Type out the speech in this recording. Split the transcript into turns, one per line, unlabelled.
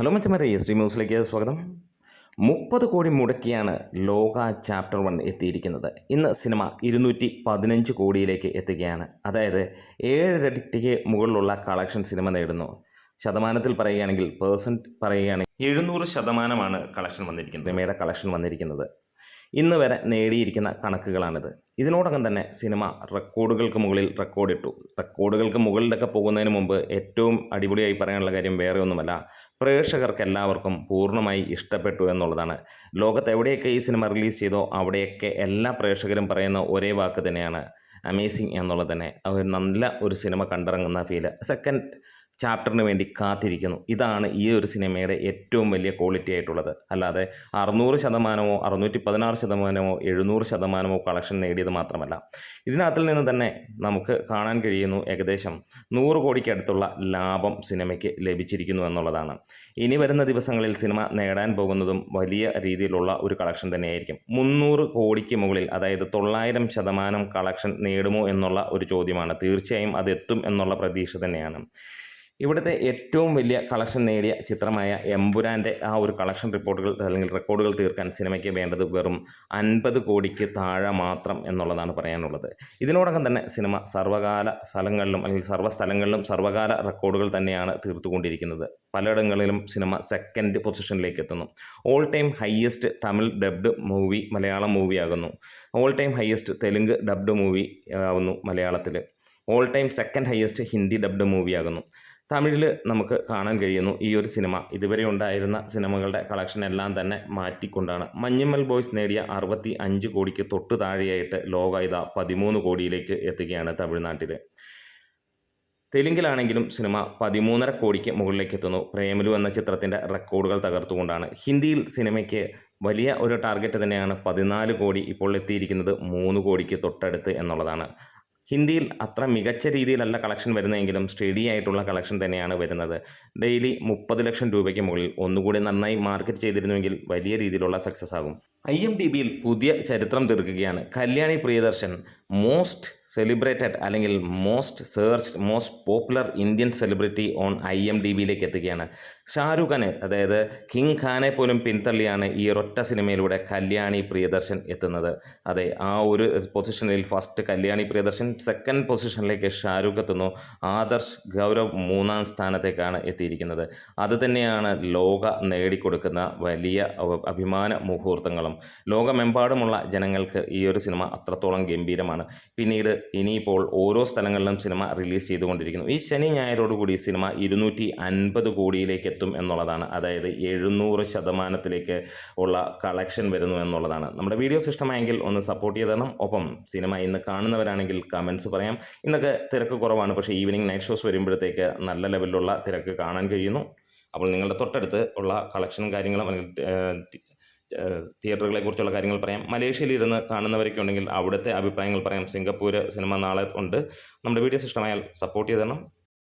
Hello മച്ചമാരെ D ന്യൂസിലേക്ക് സ്വാഗതം. മുപ്പത് കോടി മുടക്കിയാണ് ലോക ചാപ്റ്റർ വൺ എത്തിയിരിക്കുന്നത്. ഇന്ന് സിനിമ ഇരുന്നൂറ്റി പതിനഞ്ച് കോടിയിലേക്ക് എത്തുകയാണ്. അതായത് ഏഴരട്ടിക്ക് മുകളിലുള്ള കളക്ഷൻ സിനിമ നേടുന്നു. ശതമാനത്തിൽ പറയുകയാണെങ്കിൽ പേഴ്സന്റ് പറയുകയാണെങ്കിൽ എഴുന്നൂറ് ശതമാനമാണ് കളക്ഷൻ വന്നിരിക്കുന്നത്. സിനിമയുടെ കളക്ഷൻ വന്നിരിക്കുന്നത്. ഇന്ന് വരെ നേടിയിരിക്കുന്ന കണക്കുകളാണിത്. ഇതിനോടകം തന്നെ സിനിമ റെക്കോർഡുകൾക്ക് മുകളിൽ റെക്കോർഡിട്ടു. റെക്കോർഡുകൾക്ക് മുകളിലൊക്കെ പോകുന്നതിന് മുമ്പ് ഏറ്റവും അടിപൊളിയായി പറയാനുള്ള കാര്യം വേറെ ഒന്നുമല്ല പ്രേക്ഷകർക്ക് എല്ലാവർക്കും പൂർണമായി ഇഷ്ടപ്പെട്ടു എന്നുള്ളതാണ്. ലോകത്ത് എവിടെയൊക്കെ ഈ സിനിമ റിലീസ് ചെയ്തോ അവിടെയൊക്കെ എല്ലാ പ്രേക്ഷകരും പറയുന്ന ഒരേ വാക്ക് തന്നെയാണ് അമേസിങ് എന്നുള്ളത് തന്നെ. അത് നല്ല ഒരു സിനിമ കണ്ടിറങ്ങുന്ന ഫീൽ സെക്കൻഡ് ചാപ്റ്ററിന് വേണ്ടി കാത്തിരിക്കുന്നു. ഇതാണ് ഈ ഒരു സിനിമയുടെ ഏറ്റവും വലിയ ക്വാളിറ്റി ആയിട്ടുള്ളത്. അല്ലാതെ അറുന്നൂറ് ശതമാനമോ അറുന്നൂറ്റി പതിനാറ് ശതമാനമോ എഴുന്നൂറ് ശതമാനമോ കളക്ഷൻ നേടിയത് മാത്രമല്ല. ഇതിനകത്തിൽ നിന്ന് തന്നെ നമുക്ക് കാണാൻ കഴിയുന്നു ഏകദേശം നൂറ് കോടിക്കടുത്തുള്ള ലാഭം സിനിമയ്ക്ക് ലഭിച്ചിരിക്കുന്നു എന്നുള്ളതാണ്. ഇനി വരുന്ന ദിവസങ്ങളിൽ സിനിമ നേടാൻ പോകുന്നതും വലിയ രീതിയിലുള്ള ഒരു കളക്ഷൻ തന്നെയായിരിക്കും. മുന്നൂറ് കോടിക്ക് മുകളിൽ അതായത് തൊള്ളായിരം ശതമാനം കളക്ഷൻ നേടുമോ എന്നുള്ള ഒരു ചോദ്യമാണ്. തീർച്ചയായും അതെത്തും എന്നുള്ള പ്രതീക്ഷ തന്നെയാണ്. ഇവിടുത്തെ ഏറ്റവും വലിയ കളക്ഷൻ നേടിയ ചിത്രമായ എമ്പുരാന്റെ ആ ഒരു കളക്ഷൻ റിപ്പോർട്ടുകൾ അല്ലെങ്കിൽ റെക്കോർഡുകൾ തീർക്കാൻ സിനിമയ്ക്ക് വേണ്ടത് വെറും അൻപത് കോടിക്ക് താഴെ മാത്രം എന്നുള്ളതാണ് പറയാനുള്ളത്. ഇതിനോടകം തന്നെ സിനിമ സർവകാല സ്ഥലങ്ങളിലും അല്ലെങ്കിൽ സർവ സ്ഥലങ്ങളിലും സർവകാല റെക്കോർഡുകൾ തന്നെയാണ് തീർത്തുകൊണ്ടിരിക്കുന്നത്. പലയിടങ്ങളിലും സിനിമ സെക്കൻഡ് പൊസിഷനിലേക്ക് എത്തുന്നു. All time highest Tamil dubbed movie Malayalam movie ആകുന്നു. All time highest Telugu dubbed movie ആവുന്നു മലയാളത്തിൽ all time second highest Hindi dubbed movie ആകുന്നു. തമിഴിൽ നമുക്ക് കാണാൻ കഴിയുന്നു. ഈ ഒരു സിനിമ. ഇതുവരെ ഉണ്ടായിരുന്ന സിനിമകളുടെ കളക്ഷൻ എല്ലാം തന്നെ മാറ്റിക്കൊണ്ടാണ്. മഞ്ഞുമ്മൽ ബോയ്സ് നേടിയ അറുപത്തി അഞ്ച് കോടിക്ക് തൊട്ട് താഴെയായിട്ട് ലോക ഇത പതിമൂന്ന് കോടിയിലേക്ക് എത്തുകയാണ് തമിഴ്നാട്ടിൽ തെലുങ്കിലാണെങ്കിലും സിനിമ പതിമൂന്നര കോടിക്ക് മുകളിലേക്ക് എത്തുന്നു. പ്രേമലു എന്ന ചിത്രത്തിന്റെ റെക്കോർഡുകൾ തകർത്തുകൊണ്ടാണ്. ഹിന്ദിയിൽ സിനിമയ്ക്ക് വലിയ ഒരു ടാർഗറ്റ് തന്നെയാണ് പതിനാല് കോടി ഇപ്പോൾ എത്തിയിരിക്കുന്നത് മൂന്ന് കോടിക്ക് തൊട്ടടുത്ത് എന്നുള്ളതാണ്. ഹിന്ദിയിൽ അത്ര മികച്ച രീതിയിലല്ല കളക്ഷൻ വരുന്നതെങ്കിലും സ്റ്റഡി ആയിട്ടുള്ള കളക്ഷൻ തന്നെയാണ് വരുന്നത്. ഡെയിലി മുപ്പത് ലക്ഷം രൂപയ്ക്ക് മുകളിൽ ഒന്നുകൂടി നന്നായി മാർക്കറ്റ് ചെയ്തിരുന്നുവെങ്കിൽ വലിയ രീതിയിലുള്ള സക്സസ് ആകും. ഐ എം ഡി ബിയിൽ പുതിയ ചരിത്രം തീർക്കുകയാണ്. കല്യാണി പ്രിയദർശൻ മോസ്റ്റ് സെലിബ്രേറ്റഡ് അല്ലെങ്കിൽ most searched most popular Indian celebrity on I M D ബിയിലേക്ക് എത്തുകയാണ്. ഷാരൂഖ് ഖാനെ അതായത് കിങ് ഖാനെ പോലും പിന്തള്ളിയാണ് ഈ ഒരൊറ്റ സിനിമയിലൂടെ കല്യാണി പ്രിയദർശൻ എത്തുന്നത്. അതെ ആ ഒരു പൊസിഷനിൽ ഫസ്റ്റ് കല്യാണി പ്രിയദർശൻ സെക്കൻഡ് പൊസിഷനിലേക്ക് ഷാരൂഖ് എത്തുന്നു. ആദർശ് ഗൗരവ് മൂന്നാം സ്ഥാനത്തേക്കാണ് എത്തിയിരിക്കുന്നത്. അത് തന്നെയാണ് ലോക നേടിക്കൊടുക്കുന്ന വലിയ അഭിമാന മുഹൂർത്തങ്ങളും. ലോകമെമ്പാടുമുള്ള ജനങ്ങൾക്ക് ഈ ഒരു സിനിമ അത്രത്തോളം ഗംഭീരമാണ്. പിന്നീട് ഇനിയിപ്പോൾ ഓരോ സ്ഥലങ്ങളിലും സിനിമ റിലീസ് ചെയ്തുകൊണ്ടിരിക്കുന്നു. ഈ ശനി ഞായറോടുകൂടി സിനിമ ഇരുന്നൂറ്റി അൻപത് കോടിയിലേക്ക് എത്തും എന്നുള്ളതാണ്. അതായത് എഴുന്നൂറ് ശതമാനത്തിലേക്ക് ഉള്ള കളക്ഷൻ വരുന്നു എന്നുള്ളതാണ്. നമ്മുടെ വീഡിയോസ് ഇഷ്ടമായെങ്കിൽ ഒന്ന് സപ്പോർട്ട് ചെയ്ത് തരണം ഒപ്പം സിനിമ ഇന്ന് കാണുന്നവരാണെങ്കിൽ കമൻസ് പറയാം. ഇന്നൊക്കെ തിരക്ക് കുറവാണ്. പക്ഷേ ഈവനിങ് നൈറ്റ് ഷോസ് വരുമ്പോഴത്തേക്ക് നല്ല ലെവലിലുള്ള തിരക്ക് കാണാൻ കഴിയുന്നു. അപ്പോൾ നിങ്ങളുടെ തൊട്ടടുത്ത് ഉള്ള കളക്ഷനും കാര്യങ്ങളും അല്ലെങ്കിൽ തിയേറ്ററുകളെ കുറിച്ചുള്ള കാര്യങ്ങൾ പറയാം. മലേഷ്യയിൽ ഇരുന്ന് കാണുന്നവരൊക്കെ ഉണ്ടെങ്കിൽ അവിടുത്തെ അഭിപ്രായങ്ങൾ പറയാം. സിംഗപ്പൂർ സിനിമ നാളെ ഉണ്ട്. നമ്മുടെ വീഡിയോസ് ഇഷ്ടമായാൽ സപ്പോർട്ട് ചെയ്തണം